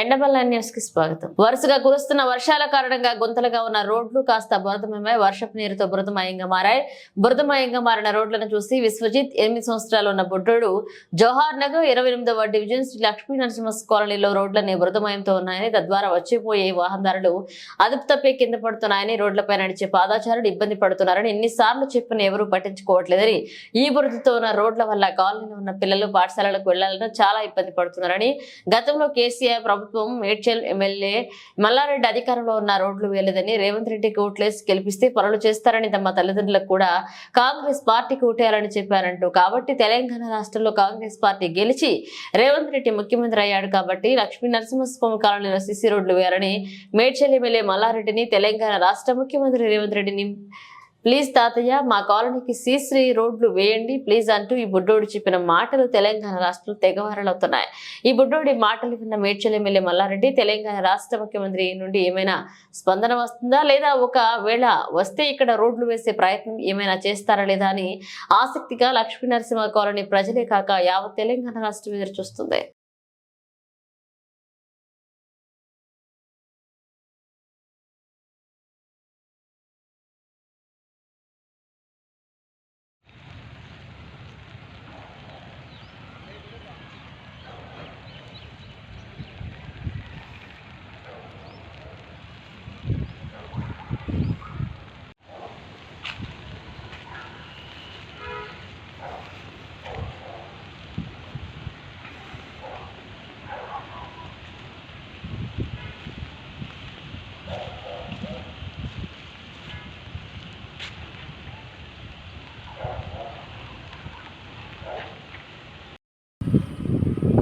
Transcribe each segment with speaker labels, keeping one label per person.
Speaker 1: ఎండబల్ల న్యూస్కి స్వాగతం. వరుసగా కురుస్తున్న వర్షాల కారణంగా గుంతలుగా ఉన్న రోడ్లు కాస్త బురదమయమై వర్షపు నీరుతో బురదమయంగా మారాయి. బురదమయంగా మారిన రోడ్లను చూసి విశ్వజిత్ ఎనిమిది సంవత్సరాలు ఉన్న బుడ్డోడు జోహార్ నగర్ ఇరవై ఎనిమిదవ డివిజన్ శ్రీ లక్ష్మీ నరసింహ కాలనీలో రోడ్లన్నీ బురదమయంతో ఉన్నాయని తద్వారా వచ్చిపోయే వాహనదారులు అదుపు తప్పి కింద పడుతున్నాయని రోడ్లపై నడిచే పాదాచారులు ఇబ్బంది పడుతున్నారని ఎన్నిసార్లు చెప్పిన ఎవరూ పట్టించుకోవట్లేదని ఈ బురదతో ఉన్న రోడ్ల వల్ల కాలనీలో ఉన్న పిల్లలు పాఠశాలలకు వెళ్ళాలని చాలా ఇబ్బంది పడుతున్నారని గతంలో కేసీఆర్ ప్రభుత్వం మేడ్చల్ ఎమ్మెల్యే మల్లారెడ్డి అధికారంలో ఉన్న రోడ్లు వేయలేదని రేవంత్ రెడ్డికి ఓట్లేసి గెలిపిస్తే పనులు చేస్తారని తమ తల్లిదండ్రులకు కూడా కాంగ్రెస్ పార్టీకి ఓటేయాలని చెప్పారంటూ. కాబట్టి తెలంగాణ రాష్ట్రంలో కాంగ్రెస్ పార్టీ గెలిచి రేవంత్ రెడ్డి ముఖ్యమంత్రి అయ్యాడు కాబట్టి లక్ష్మీ నరసింహస్వామి కాలనీలో సిసి రోడ్లు వేయాలని మేడ్చల్ ఎమ్మెల్యే మల్లారెడ్డిని తెలంగాణ రాష్ట్ర ముఖ్యమంత్రి రేవంత్ రెడ్డిని ప్లీజ్ తాతయ్య మా కాలనీకి సీశ్రీ రోడ్లు వేయండి. ప్లీజ్ అంటూ ఈ బుడ్డోడు చెప్పిన మాటలు తెలంగాణ రాష్ట్రం తెగవరలవుతున్నాయి. ఈ బుడ్డోడి మాటలు విన్న మేడ్చల్ ఎమ్మెల్యే మల్లారెడ్డి తెలంగాణ రాష్ట్ర ముఖ్యమంత్రి నుండి ఏమైనా స్పందన వస్తుందా లేదా? ఒకవేళ వస్తే ఇక్కడ రోడ్లు వేసే ప్రయత్నం ఏమైనా చేస్తారా లేదా అని ఆసక్తిగా లక్ష్మీ నరసింహ కాలనీ ప్రజలే కాక యావత్ తెలంగాణ రాష్ట్రం ఎదురు చూస్తుంది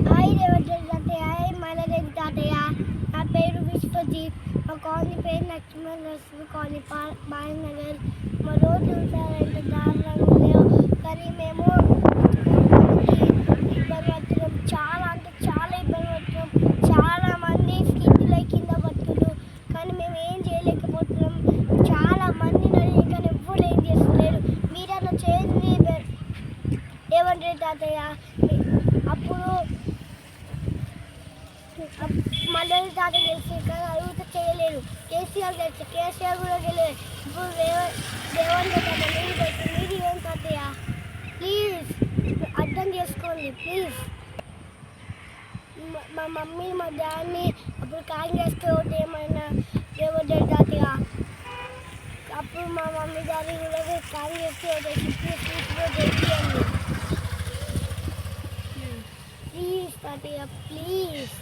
Speaker 2: హాయ్ రేవంత్ రెడ్డి తాతయ్య హాయ్ మలరెడ్డి తాతయ్య నా పేరు విశ్వజిత్ మా కాలనీ పేరు లక్ష్మణ నరసింహ కాలనీ బాయ్ మా రోడ్లు చూసారంటే దారుణంగా లేవు కానీ మేము ఇబ్బంది పడుతున్నాం. చాలా అంటే చాలా ఇబ్బంది పడుతున్నాం. చాలా మంది స్కిడ్లై కింద పడుతున్నారు కానీ మేము ఏం చేయలేకపోతున్నాం. చాలా మంది నడిచి కానీ ఎవ్వరు ఏం చేస్తలేరు. మీరు అలా చేయండి రేవంత్ తాతయ్య? అప్పుడు మళ్ళీ తాత తెలిసి కానీ చేయలేరు కేసీఆర్ తెలిసి కేసీఆర్ కూడా తెలియదు ఇప్పుడు రేవంత్ రేవంత్ రెడ్డి తాత మీరు పెట్టి మీరు ఏం తాతయ్య ప్లీజ్ అర్థం చేసుకోండి ప్లీజ్ మా మమ్మీ మా డాడీని అప్పుడు కాంగ్రెస్కి ఓటు ఏమైనా రేవంత్ రెడ్డి తాతయ్య అప్పుడు మా మమ్మీ డాడీ కూడా కాంగ్రెస్కి ఓటేసి ప్లీజ్ ప్లీజ్ కూడా తెచ్చియండి ప్లీజ్ తాతయ్య ప్లీజ్